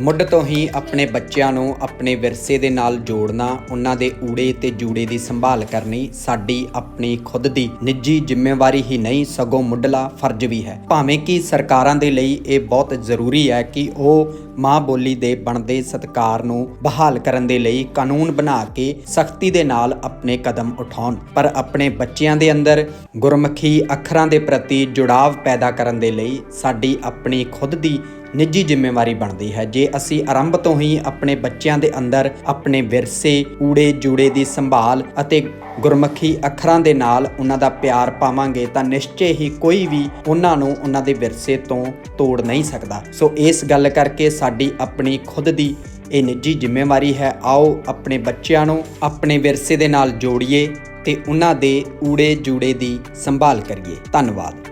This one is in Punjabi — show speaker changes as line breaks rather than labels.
ਮੁੱਢ ਤੋਂ ਹੀ ਆਪਣੇ ਬੱਚਿਆਂ ਨੂੰ ਆਪਣੇ ਵਿਰਸੇ ਦੇ ਨਾਲ ਜੋੜਨਾ, ਉਹਨਾਂ ਦੇ ਊੜੇ ਤੇ ਜੂੜੇ ਦੀ ਸੰਭਾਲ ਕਰਨੀ ਸਾਡੀ ਆਪਣੀ ਖੁਦ ਦੀ ਨਿੱਜੀ ਜ਼ਿੰਮੇਵਾਰੀ ਹੀ ਨਹੀਂ, ਸਗੋਂ ਮੁੱਢਲਾ ਫਰਜ਼ ਵੀ ਹੈ। ਭਾਵੇਂ ਕਿ ਸਰਕਾਰਾਂ ਦੇ ਲਈ ਇਹ ਬਹੁਤ ਜ਼ਰੂਰੀ ਹੈ ਕਿ ਉਹ ਮਾਂ ਬੋਲੀ ਦੇ ਬਣਦੇ ਸਤਕਾਰ ਨੂੰ ਬਹਾਲ ਕਰਨ ਦੇ ਲਈ ਕਾਨੂੰਨ ਬਣਾ ਕੇ ਸਖਤੀ ਦੇ ਨਾਲ ਆਪਣੇ ਕਦਮ ਉਠਾਉਣ। ਪਰ ਆਪਣੇ ਬੱਚਿਆਂ ਦੇ ਅੰਦਰ ਗੁਰਮੁਖੀ ਅੱਖਰਾਂ ਦੇ ਪ੍ਰਤੀ ਜੁੜਾਵ ਪੈਦਾ ਕਰਨ ਦੇ ਲਈ ਸਾਡੀ ਆਪਣੀ ਖੁਦ ਦੀ ਨਿੱਜੀ ਜ਼ਿੰਮੇਵਾਰੀ ਬਣਦੀ ਹੈ। ਜੇ ਅਸੀਂ ਆਰੰਭ ਤੋਂ ਹੀ ਆਪਣੇ ਬੱਚਿਆਂ ਦੇ ਅੰਦਰ ਆਪਣੇ ਵਿਰਸੇ ਊੜੇ ਜੂੜੇ ਦੀ ਸੰਭਾਲ ਅਤੇ ਗੁਰਮੁਖੀ ਅੱਖਰਾਂ ਦੇ ਨਾਲ ਉਹਨਾਂ ਦਾ ਪਿਆਰ ਪਾਵਾਂਗੇ ਤਾਂ ਨਿਸ਼ਚੇ ਹੀ ਕੋਈ ਵੀ ਉਹਨਾਂ ਨੂੰ ਉਹਨਾਂ ਦੇ ਵਿਰਸੇ ਤੋਂ ਤੋੜ ਨਹੀਂ ਸਕਦਾ। ਸੋ ਇਸ ਗੱਲ ਕਰਕੇ ਸਾਡੀ ਆਪਣੀ ਖੁਦ ਦੀ ਇਹ ਨਿੱਜੀ ਜ਼ਿੰਮੇਵਾਰੀ ਹੈ, ਆਓ ਆਪਣੇ ਬੱਚਿਆਂ ਨੂੰ ਆਪਣੇ ਵਿਰਸੇ ਦੇ ਨਾਲ ਜੋੜੀਏ ਤੇ ਉਹਨਾਂ ਦੇ ਊੜੇ ਜੂੜੇ ਦੀ ਸੰਭਾਲ ਕਰੀਏ। ਧੰਨਵਾਦ।